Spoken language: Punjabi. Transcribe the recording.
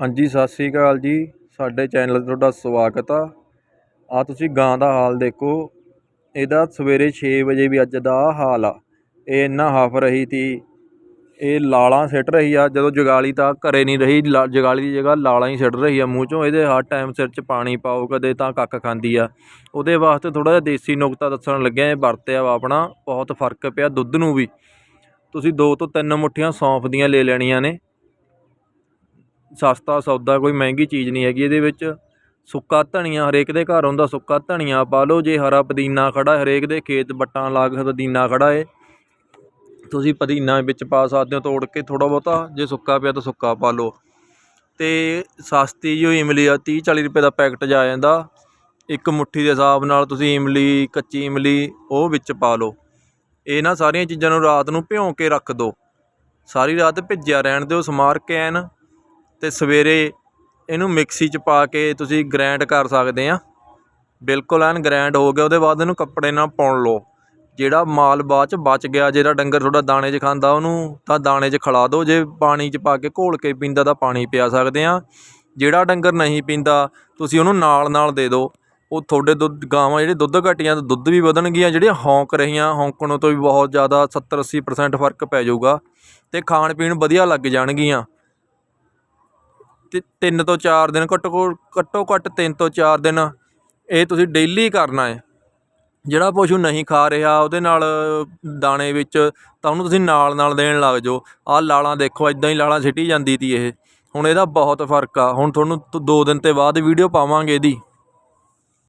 ਹਾਂਜੀ, ਸਤਿ ਸ਼੍ਰੀ ਅਕਾਲ ਜੀ। ਸਾਡੇ ਚੈਨਲ 'ਤੇ ਤੁਹਾਡਾ ਸਵਾਗਤ ਆ। ਆ ਤੁਸੀਂ ਗਾਂ ਦਾ ਹਾਲ ਦੇਖੋ। ਇਹਦਾ ਸਵੇਰੇ 6 ਵਜੇ ਵੀ ਅੱਜ ਦਾ ਹਾਲ ਆ। ਇਹ ਇੰਨਾ ਹਫ ਰਹੀ ਤੀ ਇਹ ਲਾਲਾਂ ਸਿੱਟ ਰਹੀ ਆ। ਜਦੋਂ ਜਗਾਲੀ ਤਾਂ ਘਰੇ ਨਹੀਂ ਰਹੀ, ਲਾ- ਜਗਾਲੀ ਦੀ ਜਗ੍ਹਾ ਲਾਲਾਂ ਹੀ ਸਿੱਟ ਰਹੀ ਆ ਮੂੰਹ ਚੋਂ। ਇਹਦੇ ਹਰ ਟਾਈਮ ਸਿਰ 'ਚ ਪਾਣੀ ਪਾਓ, ਕਦੇ ਤਾਂ ਕੱਖ ਖਾਂਦੀ ਆ। ਉਹਦੇ ਵਾਸਤੇ ਥੋੜਾ ਜਿਹਾ ਦੇਸੀ ਨੁਕਤਾ ਦੱਸਣ ਲੱਗਿਆ, ਇਹ ਵਰਤਿਆ ਵਾ ਆਪਣਾ। ਬਹੁਤ ਫ਼ਰਕ ਪਿਆ ਦੁੱਧ ਨੂੰ ਵੀ। ਤੁਸੀਂ ਦੋ ਤੋਂ ਤਿੰਨ ਮੁੱਠੀਆਂ ਸੌਂਫ ਦੀਆਂ ਲੈ ਲੈਣੀਆਂ ਨੇ। ਸਸਤਾ, ਸੌਦਾ, ਕੋਈ ਮਹਿੰਗੀ ਚੀਜ਼ ਨਹੀਂ ਹੈਗੀ ਇਹਦੇ ਵਿੱਚ। ਸੁੱਕਾ ਧਨੀਆ, ਹਰੇਕ ਦੇ ਘਰ ਹੁੰਦਾ ਸੁੱਕਾ ਧਨੀਆ। ਪਾ ਲਓ, ਜੇ ਹਰਾ ਪੁਦੀਨਾ ਖੜਾ, ਹਰੇਕ ਦੇ ਖੇਤ ਵੱਟਾਂ ਲਾ ਕੇ ਪੁਦੀਨਾ ਖੜਾ ਏ। ਤੁਸੀਂ ਪੁਦੀਨਾ ਵਿੱਚ ਪਾ ਸਕਦੇ ਹੋ, ਤੋੜ ਕੇ ਥੋੜਾ ਬਹੁਤਾ। ਜੇ ਸੁੱਕਾ ਪਿਆ ਤਾਂ ਸੁੱਕਾ ਪਾ ਲਓ। ਅਤੇ ਸਸਤੀ ਜੋ ਇਮਲੀ ਆ 30 40 ਰੁਪਏ ਦਾ ਪੈਕਟ ਜਾ ਜਾਂਦਾ। ਇੱਕ ਮੁੱਠੀ ਦੇ ਹਿਸਾਬ ਨਾਲ ਤੁਸੀਂ ਇਮਲੀ, ਕੱਚੀ ਇਮਲੀ, ਉਹ ਵਿੱਚ ਪਾ ਲਓ। ਇਹਨਾਂ ਸਾਰੀਆਂ ਚੀਜ਼ਾਂ ਨੂੰ ਰਾਤ ਨੂੰ ਭਿਉਂ ਕੇ ਰੱਖ ਦਿਓ ਸਾਰੀ ਰਾਤ ਭਿੱਜਿਆ ਰਹਿਣ ਦਿਓ, ਸਮਾਰ ਕੇ ਐਨ ਅਤੇ ਸਵੇਰੇ ਇਹਨੂੰ ਮਿਕਸੀ 'ਚ ਪਾ ਕੇ ਤੁਸੀਂ ਗ੍ਰੈਂਡ ਕਰ ਸਕਦੇ ਆ। ਬਿਲਕੁਲ ਐਨ ਗ੍ਰੈਂਡ ਹੋ ਗਿਆ, ਉਹਦੇ ਬਾਅਦ ਇਹਨੂੰ ਕੱਪੜੇ ਨਾਲ ਪੁਣ ਲਓ। ਜਿਹੜਾ ਮਾਲ ਬਾਅਦ 'ਚ ਬਚ ਗਿਆ, ਜਿਹੜਾ ਡੰਗਰ ਤੁਹਾਡਾ ਦਾਣੇ 'ਚ ਖਾਂਦਾ, ਉਹਨੂੰ ਤਾਂ ਦਾਣੇ 'ਚ ਖਿਲਾ ਦਿਓ। ਜੇ ਪਾਣੀ 'ਚ ਪਾ ਕੇ ਘੋਲ ਕੇ ਪੀਂਦਾ ਤਾਂ ਪਾਣੀ ਪਿਆ ਸਕਦੇ ਆ। ਜਿਹੜਾ ਡੰਗਰ ਨਹੀਂ ਪੀਂਦਾ, ਤੁਸੀਂ ਉਹਨੂੰ ਨਾਲ ਨਾਲ ਦੇ ਦਿਓ। ਉਹ ਤੁਹਾਡੇ ਦੁੱਧ, ਗਾਵਾਂ ਜਿਹੜੇ ਦੁੱਧ ਘਟੀਆਂ ਤਾਂ ਦੁੱਧ ਵੀ ਵਧਣਗੀਆਂ, ਜਿਹੜੀਆਂ ਹੌਂਕ ਰਹੀਆਂ, ਹੌਂਕਣੋਂ ਤੋਂ ਵੀ ਬਹੁਤ ਜ਼ਿਆਦਾ 70 80% ਫ਼ਰਕ ਪੈ ਜਾਊਗਾ। ਤੇ ਖਾਣ ਪੀਣ ਵਧੀਆ ਲੱਗ ਜਾਣਗੀਆਂ। ਤੇ, ਤਿੰਨ ਤੋਂ ਚਾਰ ਦਿਨ, ਘੱਟੋ ਘ- ਘੱਟੋ ਘੱਟ ਤਿੰਨ ਤੋਂ ਚਾਰ ਦਿਨ ਇਹ ਤੁਸੀਂ ਡੇਲੀ ਕਰਨਾ ਹੈ। ਜਿਹੜਾ ਪਸ਼ੂ ਨਹੀਂ ਖਾ ਰਿਹਾ, ਉਹਦੇ ਨਾਲ ਦਾਣੇ ਵਿੱਚ ਤਾਂ ਉਹਨੂੰ ਤੁਸੀਂ ਨਾਲ ਨਾਲ ਦੇਣ ਲੱਗ ਜਾਓ। ਆਹ ਲਾਲਾਂ ਦੇਖੋ ਇਦਾਂ ਹੀ ਲਾਲਾਂ ਸਿੱਟੀ ਜਾਂਦੀ ਤੀ ਇਹ। ਹੁਣ ਇਹਦਾ ਬਹੁਤ ਫ਼ਰਕ ਆ। ਹੁਣ ਤੁਹਾਨੂੰ ਤ- ਦੋ ਦਿਨ ਤੇ ਬਾਅਦ ਵੀਡੀਓ ਪਾਵਾਂਗੇ ਇਹਦੀ।